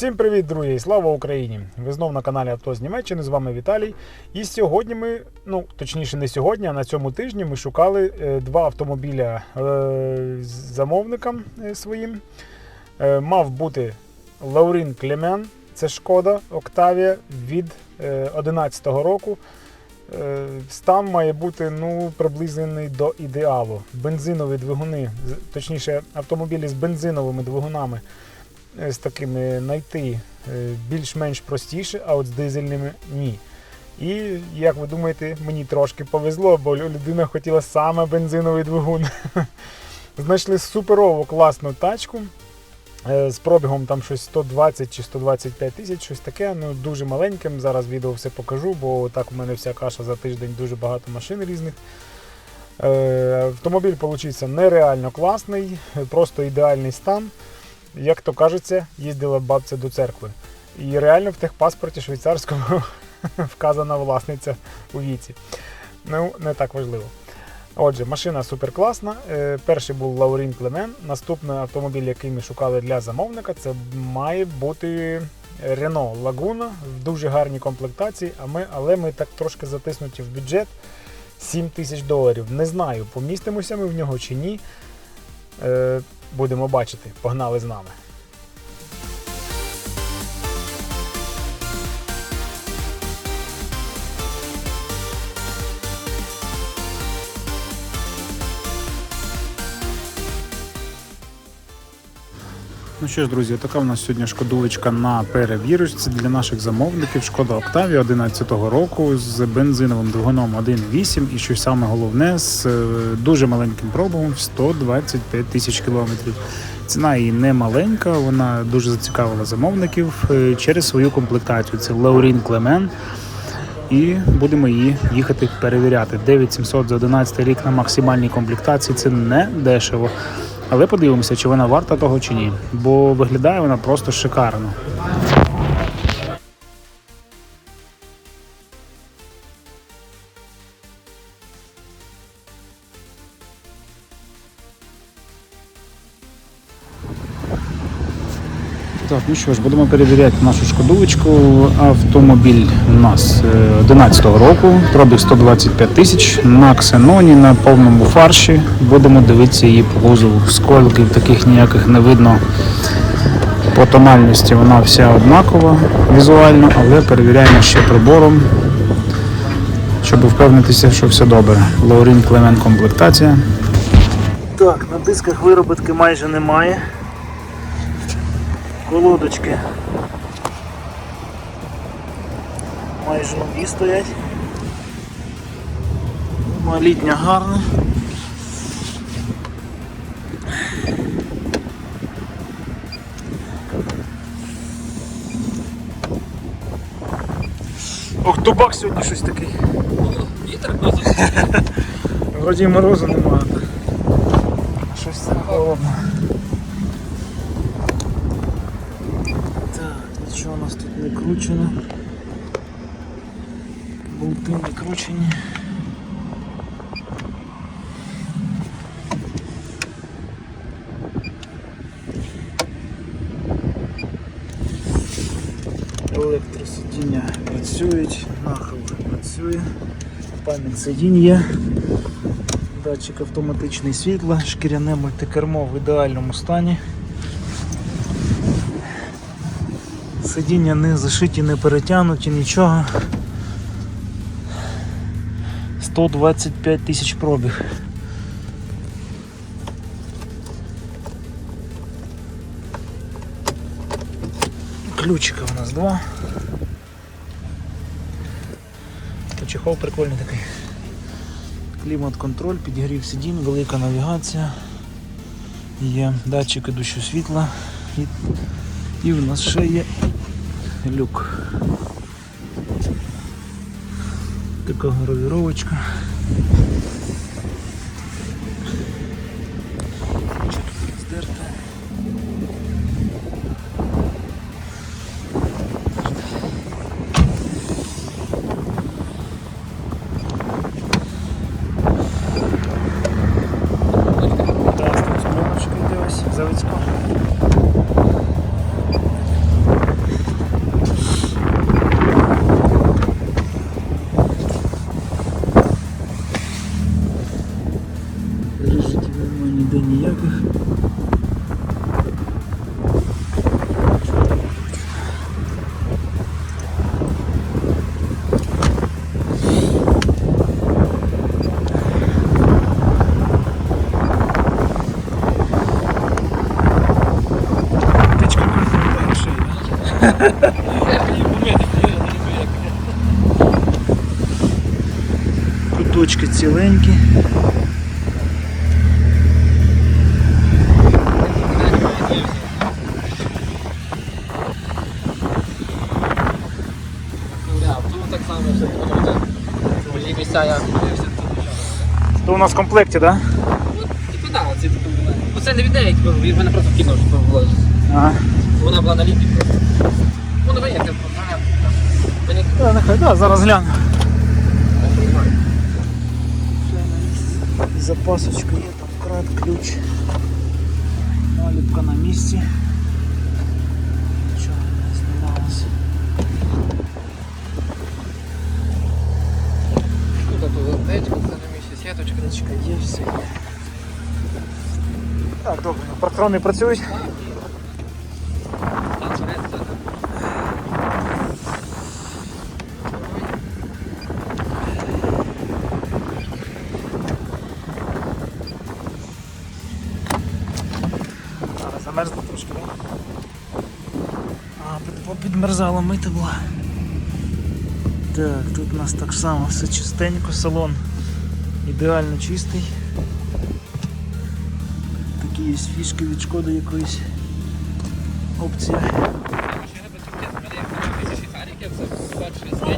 Всім привіт, друзі! Слава Україні! Ви знов на каналі Авто з Німеччини. З вами Віталій. І сьогодні ми, ну точніше, не сьогодні, а на цьому тижні ми шукали е, два автомобіля е, з замовникам е, своїм. Мав бути Лаурін Клемен, це шкода Октавія від 2011 року. Стан має бути ну, приблизений до ідеалу. Бензинові двигуни, точніше, автомобілі з бензиновими двигунами з такими знайти е, більш-менш простіше, а от з дизельними ні. І як ви думаєте, мені трошки повезло, бо людина хотіла саме бензиновий двигун. Знайшли суперову класну тачку. е, З пробігом там щось 120 чи 125 тисяч, щось таке, ну дуже маленьким. Зараз відео все покажу, бо так у мене вся каша за тиждень дуже багато машин різних. Е, Автомобіль получився нереально класний, просто ідеальний стан. Як то кажеться, їздила бабця до церкви. І реально в техпаспорті швейцарському вказана власниця у віці. Ну, не так важливо. Отже, машина супер класна. Е, перший був Лаурін Клемен. Наступний автомобіль, який ми шукали для замовника, це має бути Renault Laguna в дуже гарній комплектації, а ми, але ми так трошки затиснуті в бюджет 7 тисяч доларів. Не знаю, помістимося ми в нього чи ні. Будемо бачити. Погнали з нами. Що ж, друзі, така в нас сьогодні шкодулечка на перевірочці для наших замовників. Шкода Октавія 11-го року з бензиновим двигуном 1.8 і що саме головне, з е, дуже маленьким пробігом 125 тисяч кілометрів. Ціна її не маленька, вона дуже зацікавила замовників е, через свою комплектацію. Це Лаурін Клемен. І будемо її їхати перевіряти. 9700 за 11 рік на максимальній комплектації це не дешево. Але подивимося, чи вона варта того чи ні. Бо виглядає вона просто шикарно. Ну що ж, будемо перевіряти нашу шкодулечку. Автомобіль у нас е, 11-го року, пробіг 125 тисяч на ксеноні, на повному фарші. Будемо дивитися її по кузову. Сколків таких ніяких не видно. По тональності вона вся однакова візуально, але перевіряємо ще прибором, щоб впевнитися, що все добре. Лаурін Клемен комплектація. Так, на дисках виробітки майже немає. Колодочки майже нові стоять. Ну, Літня гарна. Ох, тубак сьогодні щось такий. Вроді морозу немає. Щось це холодно. У нас тут не кручено. Болти не. Електросидіння працюють, нахил працює, пам'ять сидінь є. Датчик автоматичний світла, шкіряне мультикермо в ідеальному стані. Сидіння не зашиті, не перетягнуті, нічого. 125 тисяч пробіг. Ключика у нас два. Чехол прикольний такий. Клімат-контроль, підігрів сидінь, велика навігація. Є датчик ідущого світла. І, і в нас ще є люк. Така гравіровочка. Я дивився. То у нас в комплекті, так? Типу да, оці такі були. Ну це не від неї, типу, він мене просто кинув, щоб було. Ага. Вона була на ліпі просто. Ну давай як я програв. Мені Да, нехай, да, зараз гляну. Запасочка є, там крат, ключ. Наліпка на місці. Нічого не знімалося. тут тут аптечка, це на місці, сіточка. Кричка є, все є. Так, добре. Патрони працюють? А, під- підмерзало мити було. Так, тут у нас так само все чистенько, салон ідеально чистий. Такі є фішки від шкоди якоїсь. Опція.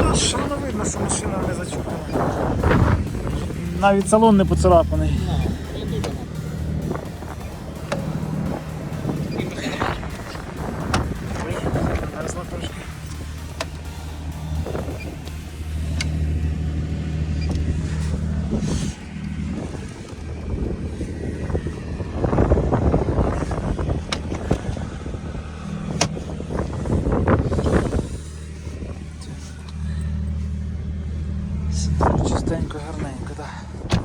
Ну, Що воно видно, що машина не зачухана. Навіть салон не поцарапаний. Чистенько, гарненько, так.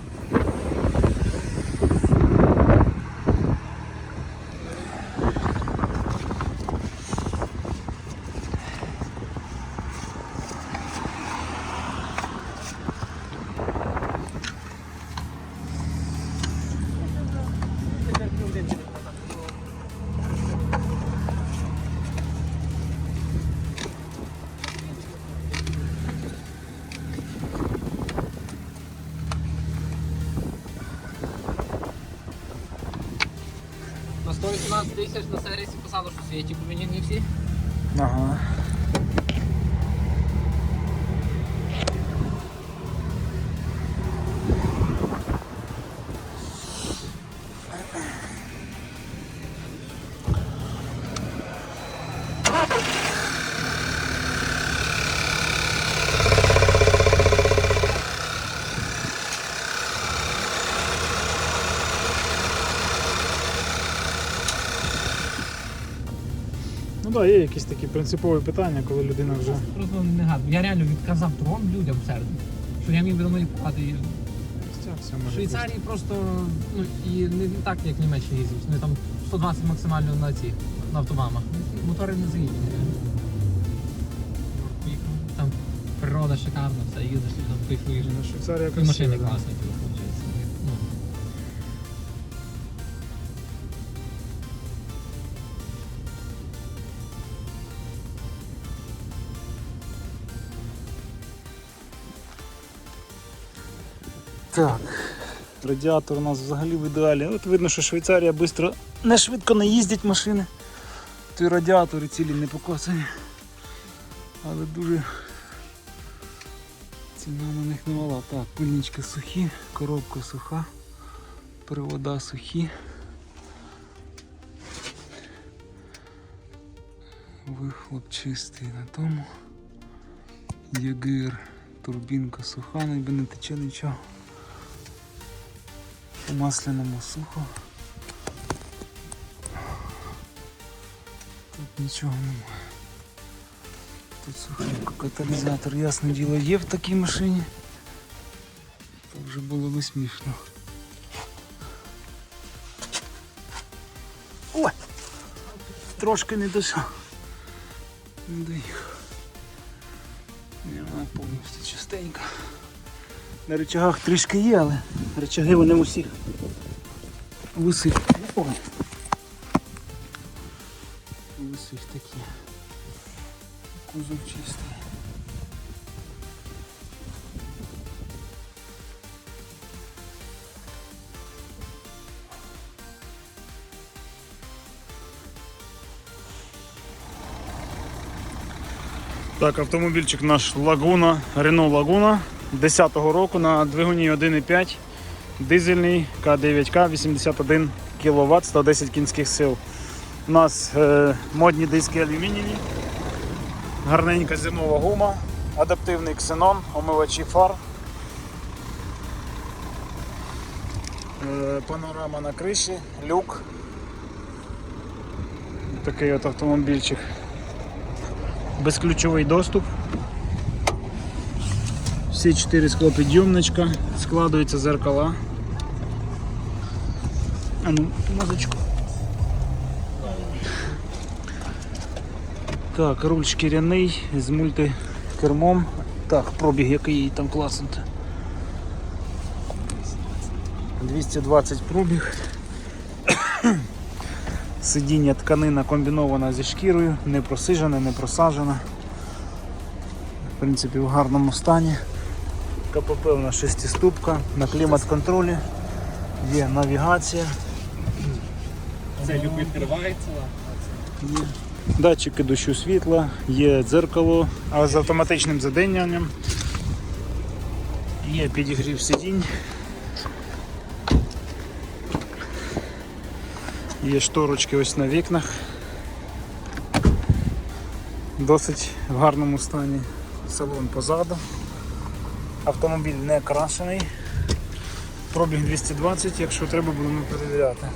На 118 тисяч на сервісі писало, що світі поміняні всі. Ага. Ну є якісь такі принципові питання, коли людина вже. Просто не гаду. Я реально відказав трьом людям в середу. Що я міг би плати. Все В Швейцарії просто ну і не так, як в Німеччині їздиш. Ну там 120 максимально на ці на автомамах. Мотори не заїдуть. Там природа шикарна, все, їздиш там кайфуєш. бути. Швейцарія І машини да. класні, Так. Радіатор у нас взагалі в ідеалі. От видно, що Швейцарія швидко, не швидко не їздять машини. Й радіатори цілі не покосані. Але дуже ціна на них немала. Так, пильнички сухі, коробка суха, привода сухі. Вихлоп чистий на тому. ЄГР, турбінка суха, ніби не тече нічого. По масляному сухо. Тут нічого немає. Тут сухенько каталізатор, ясне діло, є в такій машині. То вже було би смішно. Ой! Трошки не дійшов. Не доїхав. Вона повністю чистенька. На рычагах трішки є, але рычаги вони в усіх в усіх. В усіх такі. Кузов чистий. Так, автомобільчик наш Лагуна, Renault Лагуна 10-го року на двигуні 1.5 дизельний К9К 81 кВт 110 кінських сил. У нас е, модні диски алюмінієві, гарненька зимова гума, адаптивний ксенон, омивачі фар. Е, панорама на криші, люк. Такий от автомобільчик. Безключовий доступ. Всі чотири склопідйомничка, складуються зеркала. А ну, мазочку. Так, руль шкіряний з мультикермом. Так, пробіг який там класний. 220 пробіг. Сидіння тканина комбінована зі шкірою, не просижена, не просажена. В принципі, в гарному стані. КПП у нас шестиступка, на клімат-контролі, є навігація, Це люк відкривається. є датчики дощу світла, є дзеркало а з автоматичним заденням, є підігрів сидінь, є шторочки ось на вікнах. Досить в гарному стані салон позаду. Автомобіль не крашений. Пробіг 220, якщо треба, будемо перевіряти.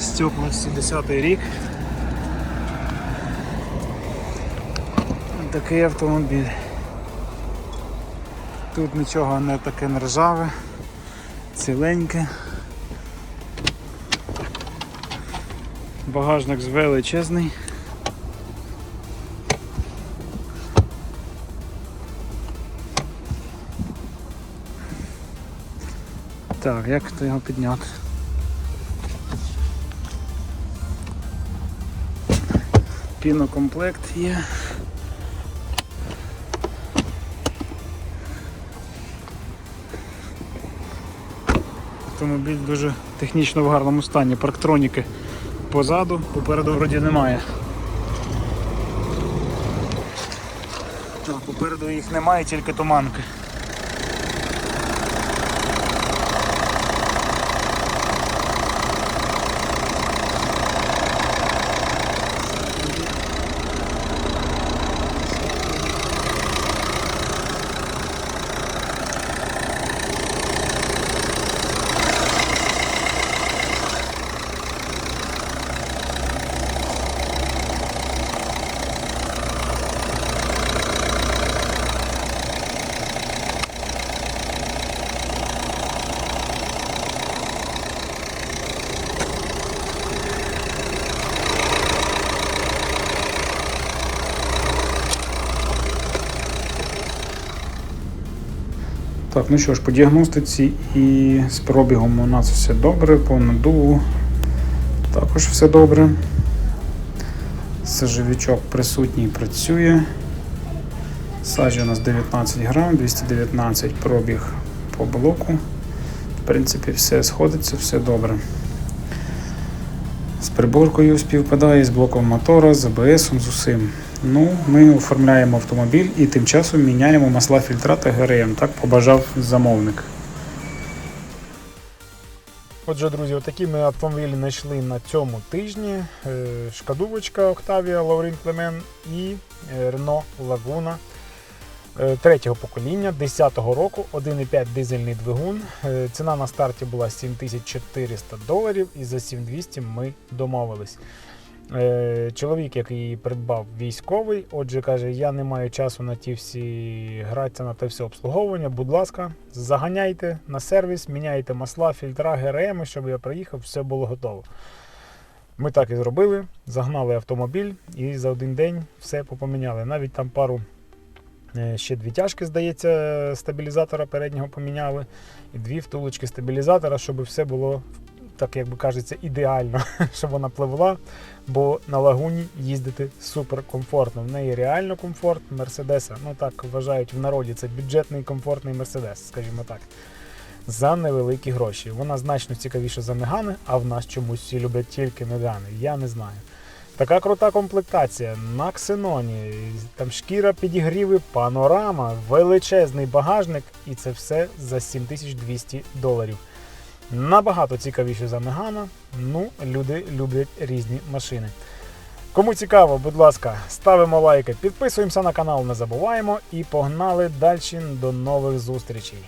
Стекла 70 рік. Такий автомобіль. Тут нічого не таке не ржаве, ціленьке. Багажник величезний. Так, як то його підняти? Пінокомплект є. Автомобіль дуже технічно в гарному стані. Парктроніки позаду, попереду вроді немає. Так, попереду їх немає, тільки туманки. Так, ну що ж, по діагностиці і з пробігом у нас все добре, по надуву також все добре. Сажевичок присутній працює. Саджі у нас 19 грам, 219 пробіг по блоку. В принципі, все сходиться, все добре. З приборкою співпадає, з блоком мотора, з АБС, з усім. Ну, ми оформляємо автомобіль і тим часом міняємо масла фільтра та ГРМ. Так побажав замовник. Отже, друзі, отакі ми автомобілі знайшли на цьому тижні. Е, Шкадувочка Octavia Лаурін Клемен і е, Renault Laguna е, третього покоління 10-го року, 1,5 дизельний двигун. Ціна на старті була 7400 доларів і за 7200 ми домовились. Е, Чоловік, який придбав, військовий. Отже, каже: я не маю часу на ті всі гратися на те все обслуговування. Будь ласка, заганяйте на сервіс, міняйте масла, фільтра, ГРМ, щоб я приїхав, все було готово. Ми так і зробили. Загнали автомобіль і за один день все попоміняли. Навіть там пару е, ще дві тяжки, здається, стабілізатора переднього поміняли, і дві втулочки стабілізатора, щоб все було так як би кажеться, ідеально, щоб вона пливла, бо на лагуні їздити супер комфортно. В неї реально комфорт Мерседеса. Ну так вважають в народі. Це бюджетний комфортний Мерседес, скажімо так. За невеликі гроші. Вона значно цікавіша за Мегани, а в нас чомусь всі люблять тільки Мегани. Я не знаю. Така крута комплектація на ксеноні, там шкіра підігріви, панорама, величезний багажник, і це все за 7200 доларів. Набагато цікавіше за Мегана. Ну, люди люблять різні машини. Кому цікаво, будь ласка, ставимо лайки, підписуємося на канал, не забуваємо і погнали далі до нових зустрічей.